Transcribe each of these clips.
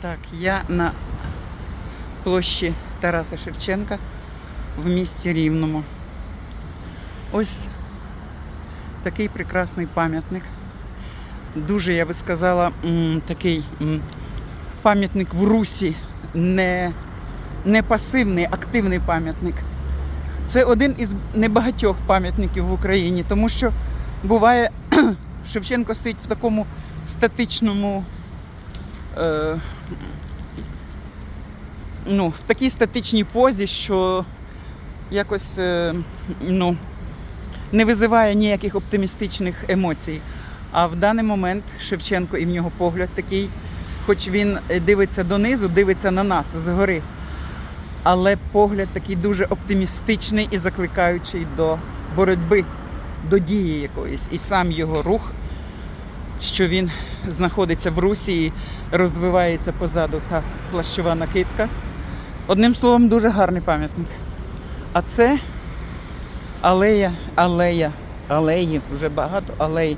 Так, я на площі Тараса Шевченка в місті Рівному. Ось такий прекрасний пам'ятник. Дуже, я би сказала, такий пам'ятник в русі, не, не пасивний, активний пам'ятник. Це один із небагатьох пам'ятників в Україні, тому що буває, Шевченко стоїть в такому статичному. Е, ну, в такій статичній позі, що якось е, ну, не визиває ніяких оптимістичних емоцій. А в даний момент Шевченко і в нього погляд такий, хоч він дивиться донизу, дивиться на нас згори. Але погляд такий дуже оптимістичний і закликаючий до боротьби, до дії якоїсь. І сам його рух, що він знаходиться в русі розвивається позаду та плащова накидка. Одним словом, дуже гарний пам'ятник. А це алея, алея, алеї, вже багато алей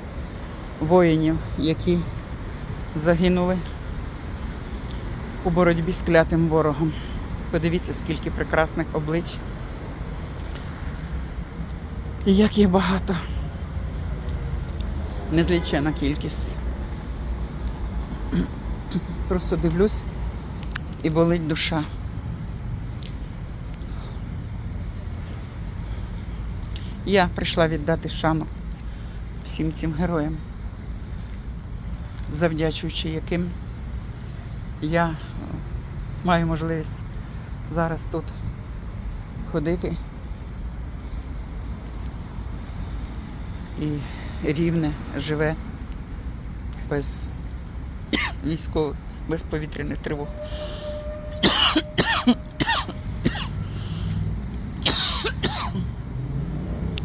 воїнів, які загинули у боротьбі з клятим ворогом. Подивіться, скільки прекрасних облич. І як їх багато. Незлічена кількість. Просто дивлюсь і болить душа. Я прийшла віддати шану всім цим героям, завдячуючи яким я маю можливість зараз тут ходити і рівне живе без військових, без повітряних тривог.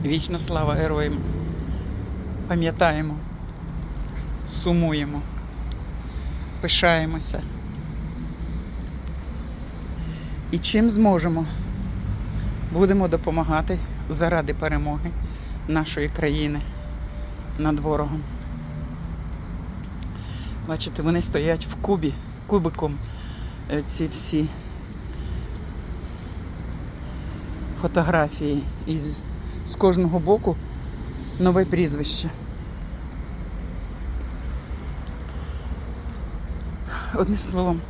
Вічна слава героям. Пам'ятаємо, сумуємо, пишаємося. І чим зможемо, будемо допомагати заради перемоги нашої країни над ворогом. Бачите, вони стоять в кубі, кубиком е, ці всі фотографії. І з- з кожного боку нове прізвище. Одним словом,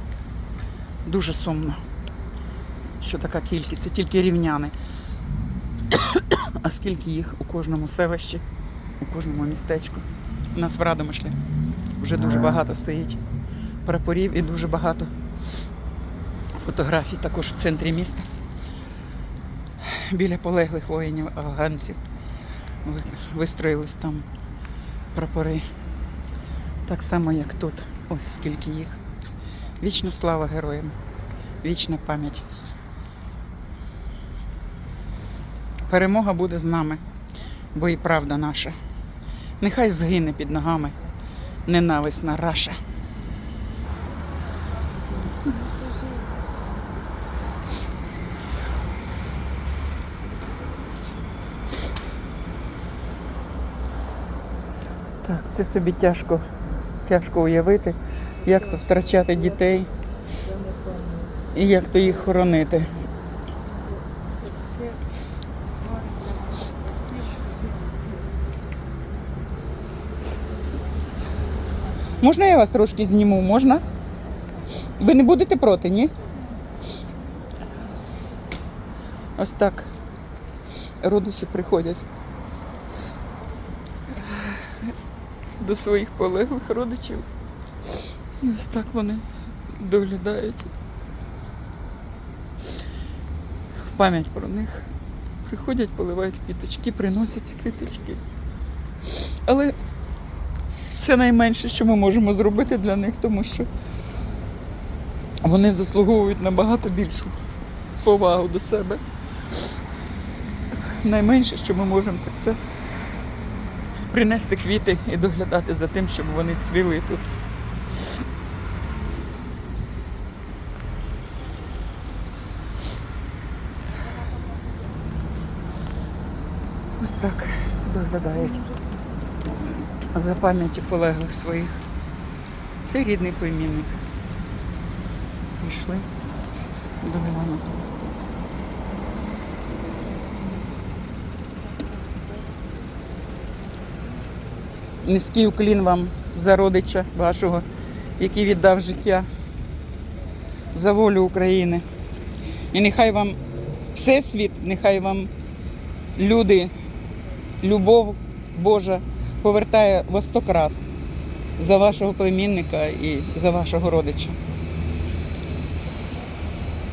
дуже сумно, що така кількість, це тільки рівняни. А скільки їх у кожному селищі, у кожному містечку. У нас в Радомишлі вже дуже багато стоїть прапорів і дуже багато фотографій також в центрі міста. Біля полеглих воїнів афганців Ви- вистроїлись там прапори. Так само, як тут. Ось скільки їх. Вічна слава героям, вічна пам'ять. Перемога буде з нами, бо і правда наша. Нехай згине під ногами ненависна раша. Так, це собі тяжко, тяжко уявити, як то втрачати дітей і як то їх хоронити. Можна я вас трошки зніму? Можна? Ви не будете проти, ні? Ось так. Родичі приходять до своїх полеглих родичів. Ось так вони доглядають. В пам'ять про них приходять, поливають квіточки, приносять квіточки. Але це найменше, що ми можемо зробити для них, тому що вони заслуговують набагато більшу повагу до себе. Найменше, що ми можемо, так це принести квіти і доглядати за тим, щоб вони цвіли тут. Ось так доглядають за пам'яті полеглих своїх. Це рідний племінник. прийшли доглянути. Низький уклін вам за родича вашого, який віддав життя за волю України. І нехай вам Всесвіт, нехай вам люди, любов Божа повертає во сто крат за вашого племінника і за вашого родича.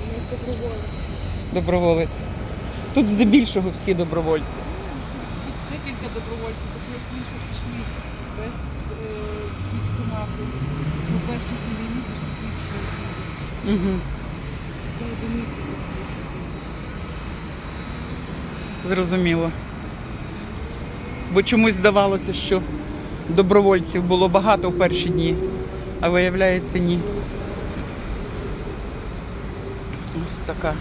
У нас доброволець. Доброволець. Тут здебільшого всі добровольці. Декілька добровольців, такі як інші пішли без е, військкомату, що в перші дні війни пішли більше ніж Угу. Це одиниці. Зрозуміло. Бо чомусь здавалося, що добровольців було багато в перші дні, а виявляється, ні. Ось така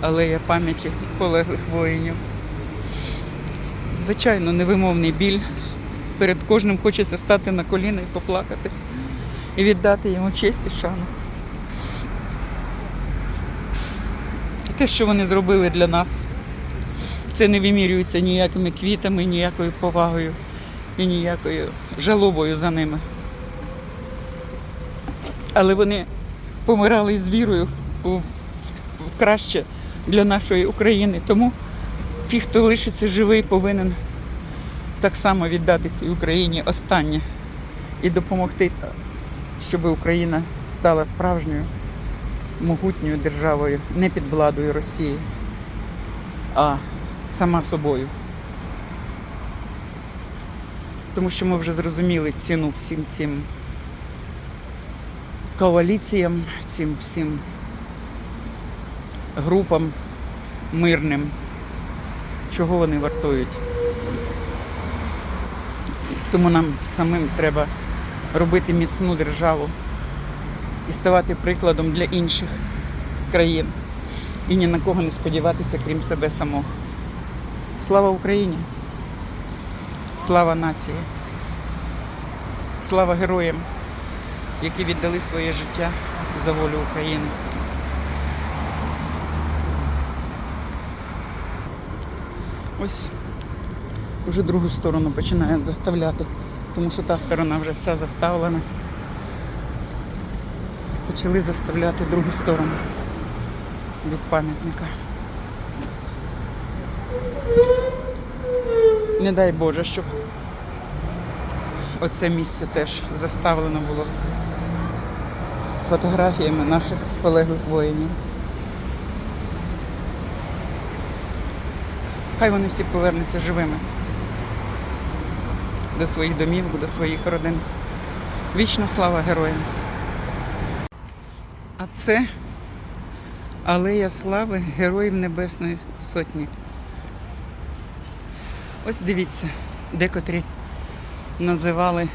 алея пам'яті полеглих воїнів. Звичайно, невимовний біль. Перед кожним хочеться стати на коліна і поплакати, і віддати йому честь і шану. Те, що вони зробили для нас, це не вимірюється ніякими квітами, ніякою повагою і ніякою жалобою за ними. Але вони помирали з вірою в, краще для нашої України. Тому ті, хто лишиться живий, повинен так само віддати цій Україні останнє і допомогти, щоб Україна стала справжньою могутньою державою, не під владою Росії, а сама собою. Тому що ми вже зрозуміли ціну всім цим коаліціям, цим всім групам мирним, чого вони вартують. Тому нам самим треба робити міцну державу і ставати прикладом для інших країн і ні на кого не сподіватися, крім себе самого. Слава Україні! Слава нації! Слава героям, які віддали своє життя за волю України. Ось вже другу сторону починають заставляти, тому що та сторона вже вся заставлена. Почали заставляти другу сторону від пам'ятника. Не дай Боже, щоб оце місце теж заставлено було фотографіями наших полеглих воїнів. Хай вони всі повернуться живими до своїх домівок, до своїх родин. Вічна слава героям! А це Алея Слави Героїв Небесної Сотні. Ось дивіться, декотрі називали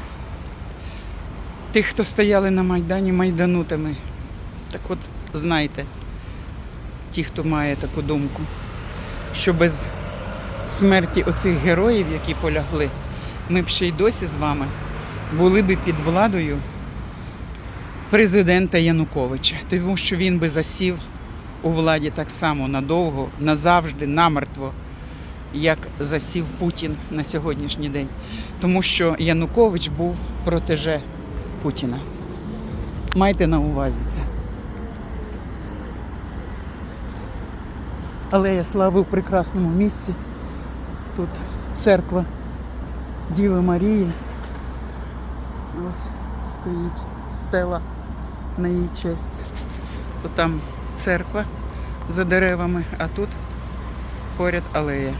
тих, хто стояли на Майдані майданутами. Так от знайте, ті, хто має таку думку, що без смерті оцих героїв, які полягли, ми б ще й досі з вами були б під владою президента Януковича, тому що він би засів у владі так само надовго, назавжди, намертво, як засів Путін на сьогоднішній день. Тому що Янукович був протеже Путіна. Майте на увазі це. Алея слави в прекрасному місці. Тут церква Діви Марії. Ось стоїть стела на її честь. Отам церква за деревами, а тут поряд алея.